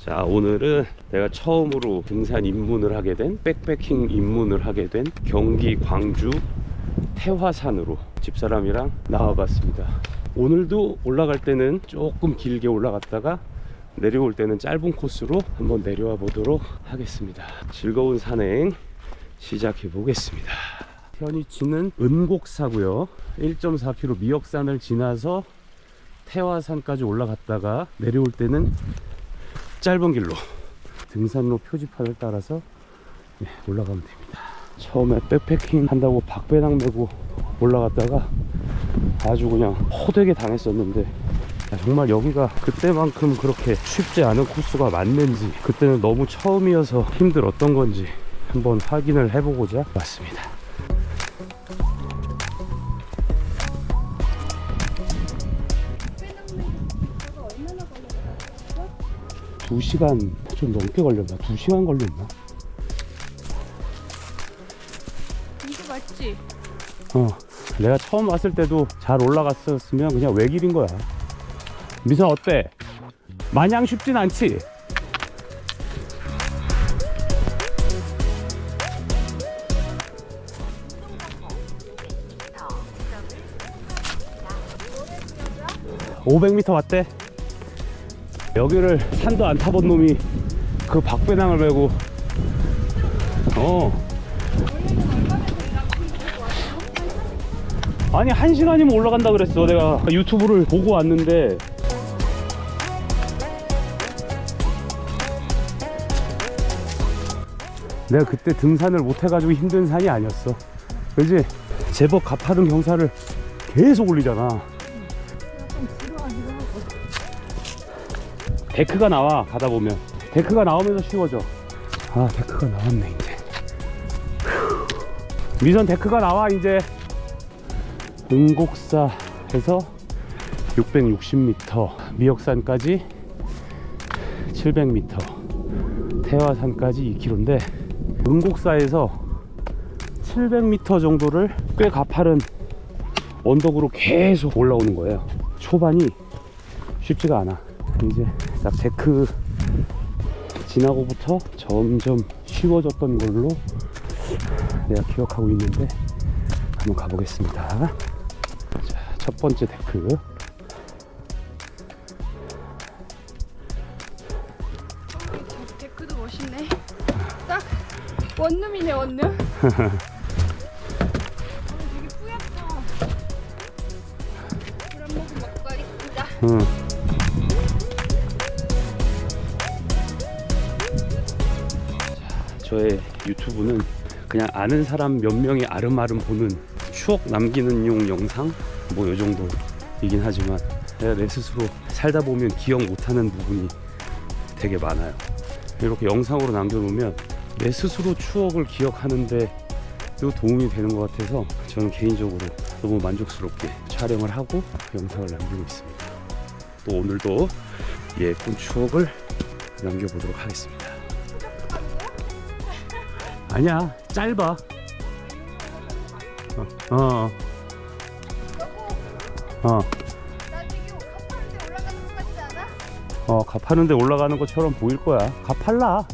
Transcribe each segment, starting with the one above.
자 오늘은 내가 처음으로 등산 입문을 하게 된 백패킹 입문을 하게 된 경기 광주 태화산으로 집사람이랑 나와봤습니다. 오늘도 올라갈 때는 조금 길게 올라갔다가 내려올 때는 짧은 코스로 한번 내려와 보도록 하겠습니다. 즐거운 산행 시작해 보겠습니다. 현위치는 은곡사고요. 1.4km 미역산을 지나서 태화산까지 올라갔다가 내려올 때는 짧은 길로 등산로 표지판을 따라서 네, 올라가면 됩니다. 처음에 백패킹 한다고 박배낭 메고 올라갔다가 아주 그냥 호되게 당했었는데 야, 정말 여기가 그때만큼 그렇게 쉽지 않은 코스가 맞는지 그때는 너무 처음이어서 힘들었던 건지 한번 확인을 해보고자 왔습니다. 두 시간 좀 넘게 걸렸나? 두 시간 걸렸나? 이거 맞지? 어, 내가 처음 왔을 때도 잘 올라갔었으면 그냥 외길인 거야. 미선 어때? 마냥 쉽진 않지? (500m) 왔대 여기를 산도 안 타본 놈이 그 박배낭을 메고 어. 아니 한 시간이면 올라간다 그랬어. 내가 유튜브를 보고 왔는데. 내가 그때 등산을 못 해가지고 힘든 산이 아니었어. 그지? 제법 가파른 경사를 계속 올리잖아 데크가 나와 가다 보면 데크가 나오면서 쉬워져 아 데크가 나왔네 이제 휴. 미선 데크가 나와 이제 은곡사에서 660m, 미역산까지 700m, 태화산까지 2km인데 은곡사에서 700m 정도를 꽤 가파른 언덕으로 계속 올라오는 거예요. 초반이 쉽지가 않아. 이제 딱 데크 지나고부터 점점 쉬워졌던 걸로 내가 기억하고 있는데 한번 가보겠습니다. 자, 첫 번째 데크. 데크도 멋있네. 딱 원룸이네 원룸. 어, 되게 뿌옇다. 물 한 모금 먹고 가겠습니다. 응. 저의 유튜브는 그냥 아는 사람 몇 명이 아름아름 보는 추억 남기는 용 영상 뭐 요 정도이긴 하지만 내가 내 스스로 살다 보면 기억 못하는 부분이 되게 많아요. 이렇게 영상으로 남겨놓으면 내 스스로 추억을 기억하는데 도 도움이 되는 것 같아서 저는 개인적으로 너무 만족스럽게 촬영을 하고 영상을 남기고 있습니다. 또 오늘도 예쁜 추억을 남겨보도록 하겠습니다. 아니야, 짧아. 어, 어, 어? 어, 가파는데 올라가는 것처럼 보일 거야. 가팔라.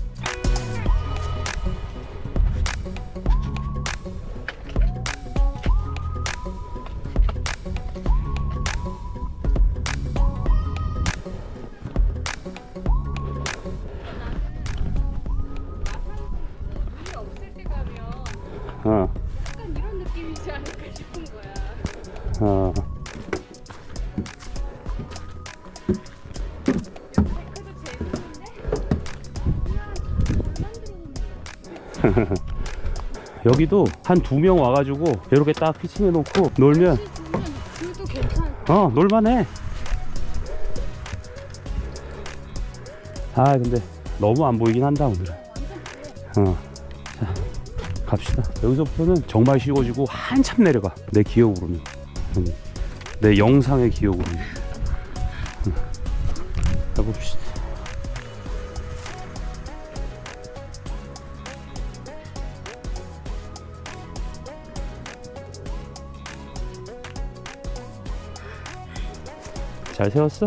어, 약간 이런 느낌이지 않을까 싶은 거야. 어. 재밌는데? 여기도 한 두 명 와가지고 이렇게 딱 피칭해 놓고 놀면 괜찮아. 어 놀만해. 아 근데 너무 안 보이긴 한다 오늘은. 어. 자 갑시다. 여기서부터는 정말 쉬워지고 한참 내려가. 내 기억으로는. 음, 내 영상의 기억으로는. 음. 가봅시다. 잘 세웠어?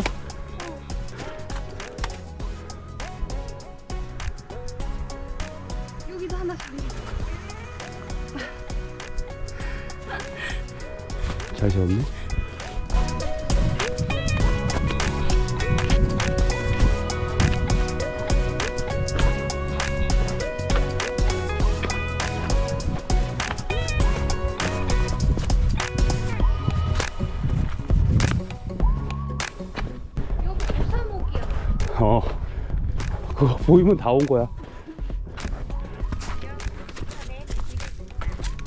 여기 고사목이야. 어. 그거 보이면 다 온 거야.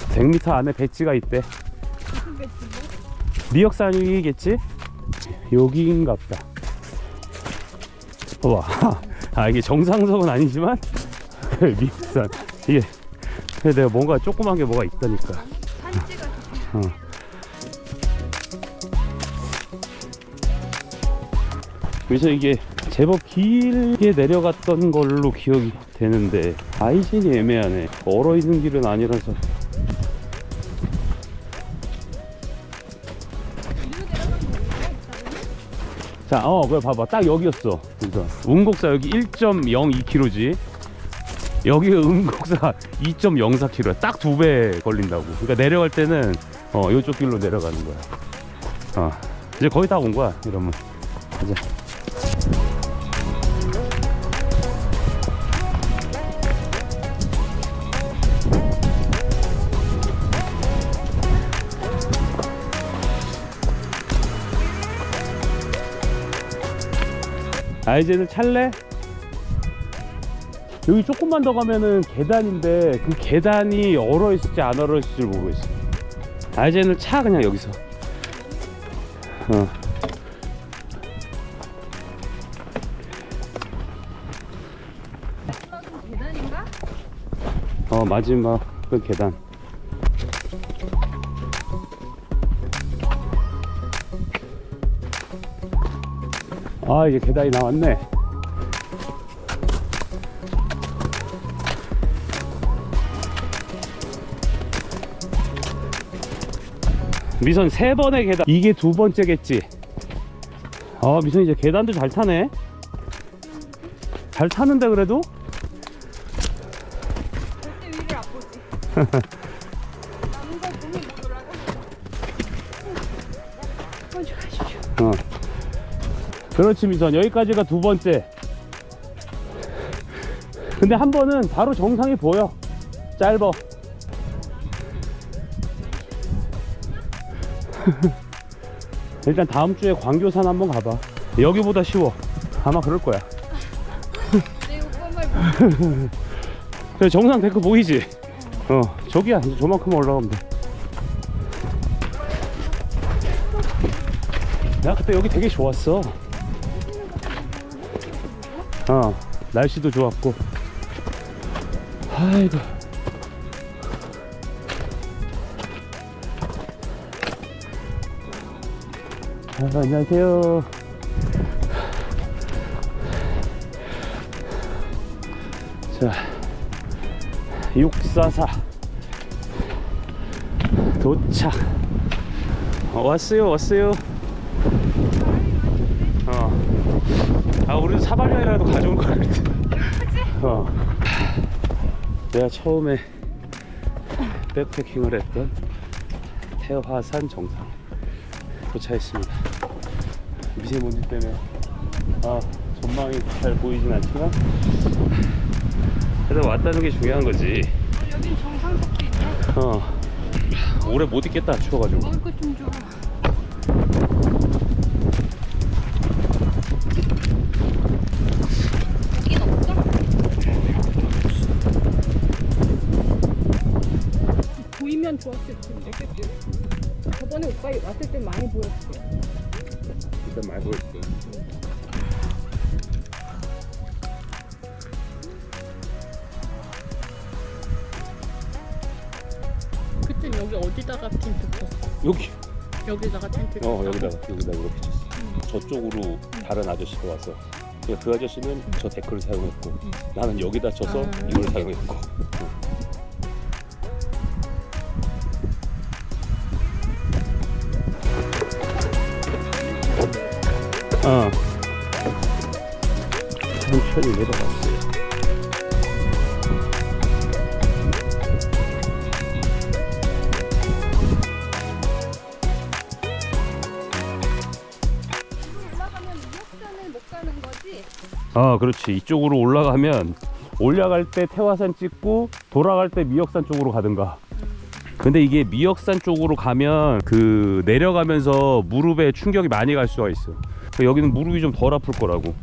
100m 안에 배지가 있대. 무슨 배지 뭐? 미역산이겠지? 여기인가 보다. 와, 아 이게 정상석은 아니지만 미역산 이게 근데 내가 뭔가 조그만 게 뭐가 있다니까. 어. 그래서 이게 제법 길게 내려갔던 걸로 기억이 되는데 아이진이 애매하네. 얼어 있는 길은 아니라서. 자, 어, 그래 봐봐. 딱 여기였어. 그래서 운곡사 여기 1.02km지. 여기가 은곡사 2.04km야. 딱 두 배 걸린다고. 그러니까 내려갈 때는 어, 이쪽 길로 내려가는 거야. 어, 이제 거의 다 온 거야. 이러면. 가자. 아이젠을 찰래? 여기 조금만 더 가면은 계단인데 그 계단이 얼어 있을지 안 얼어 있을지 모르겠어. 아이젠을 차 그냥 여기서. 어. 마지막은 계단인가? 어 마지막 그 계단. 아 이제 계단이 나왔네. 미선 세 번의 계단. 이게 두 번째겠지. 아 미선 이제 계단도 잘 타네. 잘 타는데 그래도? 어. 그렇지 미선 여기까지가 두 번째. 근데 한 번은 바로 정상이 보여. 짧어. 일단 다음 주에 광교산 한번 가봐. 여기보다 쉬워. 아마 그럴 거야. 내. 그래, 정상 데크 보이지? 어 저기야. 이제 저만큼 올라가면 돼. 야, 그때 여기 되게 좋았어. 어, 날씨도 좋았고. 아이고. 아, 안녕하세요. 자, 644 도착. 어, 왔어요, 왔어요. 어. 아, 우리도 사발면이라도 가져올 걸 그랬지. 어. 내가 처음에 백패킹을 했던 태화산 정상 도착했습니다. 미세먼지 때문에 아, 전망이 잘 보이진 않지만 그래도 왔다는 게 중요한 거지. 여긴 정상석도 있네. 어. 오래 못 있겠다 추워가지고. 먹을 것좀 줘. 좋았을 텐데, 그치? 저번에 오빠 왔을 때 많이 보였어. 일단 많이 보였어. 그땐 여기 어디다가 텐트 쳤어? 여기. 여기다가 텐트 쳤어? 어 여기다가 여기다 이렇게 쳤어. 저쪽으로 다른 아저씨가 와서 그그 아저씨는 저 데크를 사용했고 나는 여기다 쳐서 아. 이걸 사용했고. 어. 어. 천천히 내려갔어요. 아, 그렇지. 이쪽으로 올라가면 올라갈 때 태화산 찍고 돌아갈 때 미역산 쪽으로 가든가. 근데 이게 미역산 쪽으로 가면 그 내려가면서 무릎에 충격이 많이 갈 수가 있어. 여기는 무릎이 좀 덜 아플 거라고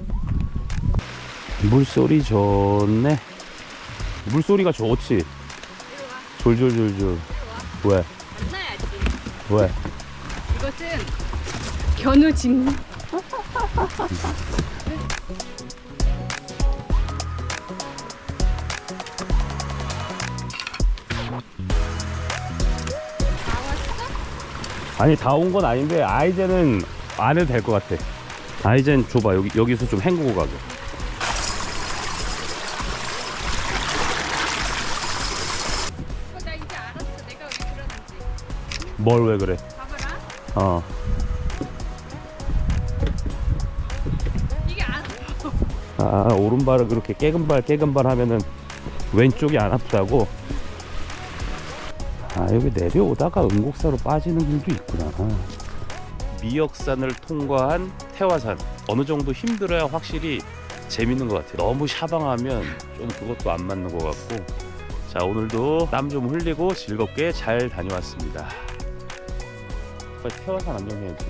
물소리 좋네 물소리가 좋지 졸졸졸졸 왜? 만나야지. 왜? 이것은 견우징. 아니 다 온 건 아닌데 아이젠은 안 해도 될 것 같아 아이젠 줘봐 여기, 여기서 좀 헹구고 가게 어, 나 이제 알았어. 내가 왜 그러는지. 뭘 왜 그래 봐봐라. 어 이게 안 아, 오른발을 그렇게 깨금발 깨금발 하면은 왼쪽이 안 아프다고? 아 여기 내려오다가 은곡사로 빠지는 분도 있구나 미역산을 통과한 태화산. 어느 정도 힘들어야 확실히 재밌는 것 같아요. 너무 샤방하면 좀 그것도 안 맞는 것 같고. 자 오늘도 땀 좀 흘리고 즐겁게 잘 다녀왔습니다. 빨리 태화산 안녕해야지.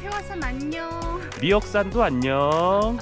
태화산 안녕. 미역산도 안녕